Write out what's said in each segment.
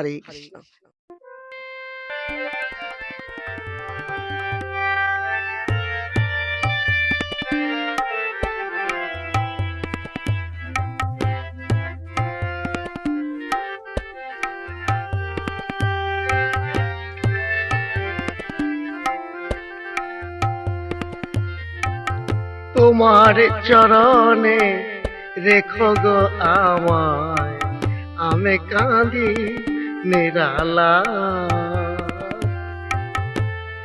হরে কৃষ্ণ তোমার চরণে রেখো গো আমায়। আমি কাঁদি নিরালা।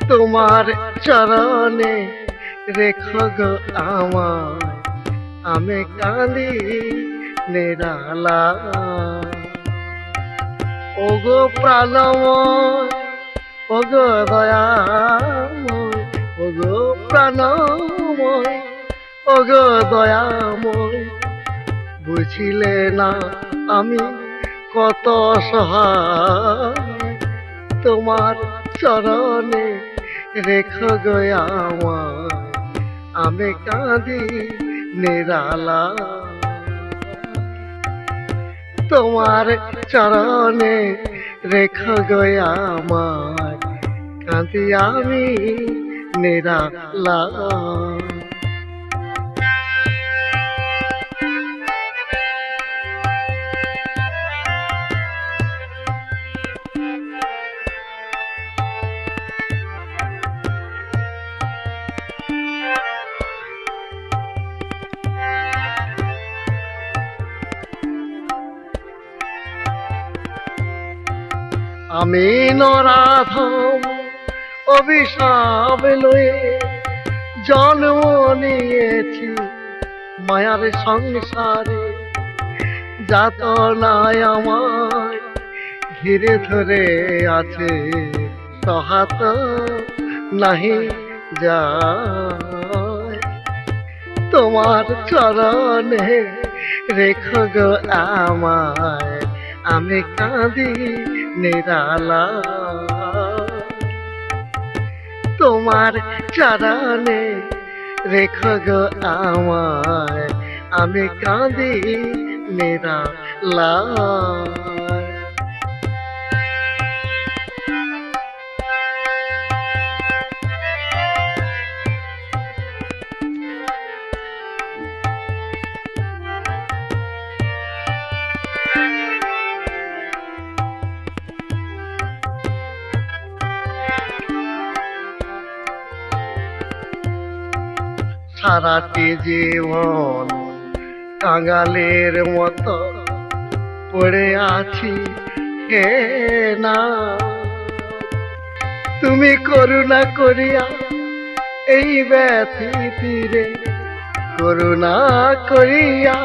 তোমার চরণে রেখো গো আমায়। আমি কাঁদি নিরালা। ওগো প্রাণময়, ওগো দয়াময়, ওগো প্রাণময়, ওগো দয়াময়। বুঝিলে না আমি কত সহায় তোমার চরণে রেখ গয়ামায় আমি কাঁদি নিরালা। তোমার চরণে রেখ গয়ামায় কাঁদি আমি নিরালা। আমি নরাধম, অভিশাপ লয়ে জন্ম নিয়েছি। মায়ার সংসারে যাত নাই আমায় ঘিরে ধরে আছে। সহাত নাহি যায়। তোমার চরণে রেখ গো আমায়। আমি কাঁদি নিরালা। তোমার চারানে রেখ আমায় আমি কাঁদি নিরালা। সারাটি জীবন কাঙালের মতো পড়ে আছি, হে না। তুমি করুণা করিয়া এই ব্যথি তীরে করুণা করিয়া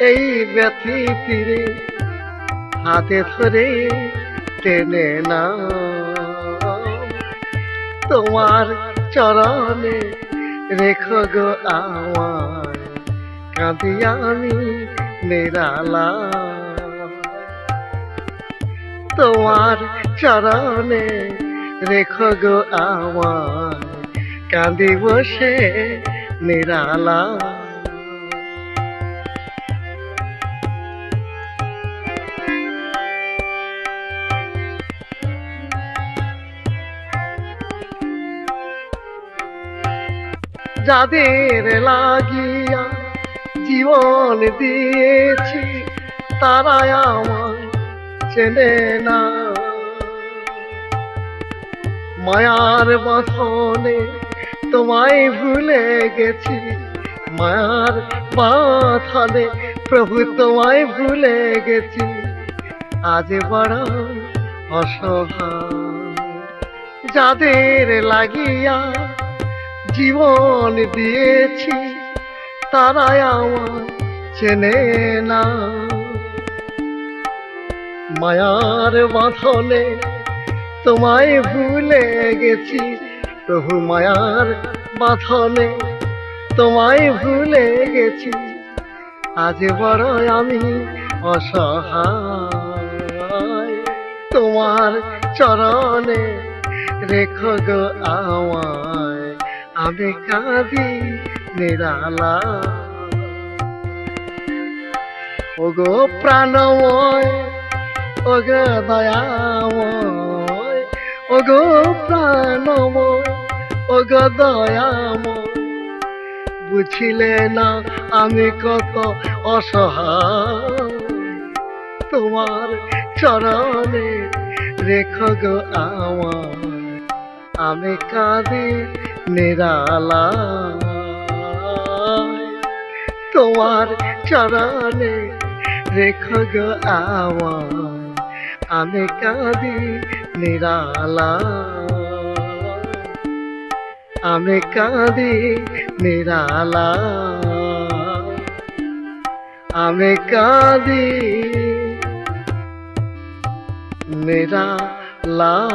এই ব্যথি তীরে হাতে ধরে টেনে না তোমার চরণে রেখো গো আমার কাঁদি আমি নিরালা। তোমার চরণে রেখো গো আমার কাঁদি বসে নিরালা। যাদের লাগিয়া জীবন দিয়েছি, তারাই আমার চেনে না। মায়ার বাঁধনে তোমায় ভুলে গেছি, মায়ার বাঁধনে প্রভু তোমায় ভুলে গেছি। আজ বড় অসহায়, যাদের লাগিয়া জীবন দিয়েছি, তারাই আমার চেনে না। মায়ার বাঁধনে তোমায় ভুলে গেছি, প্রভু মায়ার বাঁধনে তোমায় ভুলে গেছি। আজ বড় আমি অসহায়, তোমার চরণে রেখো গো আমায়। আমি কাঁদি নিরালা। ওগো প্রাণময়, ওগো দয়াময়, ওগো প্রাণময়, ওগো দয়াময়। বুঝিলে না আমি কত অসহায়। তোমার চরণে রেখো গো আমার আমি কাঁদি নিরালা। তোমার চরণে রেখো গো আমার আমি কাঁদি নিরালা। আমি কাঁদি নিরালা। আমি কাঁদি নিরালা।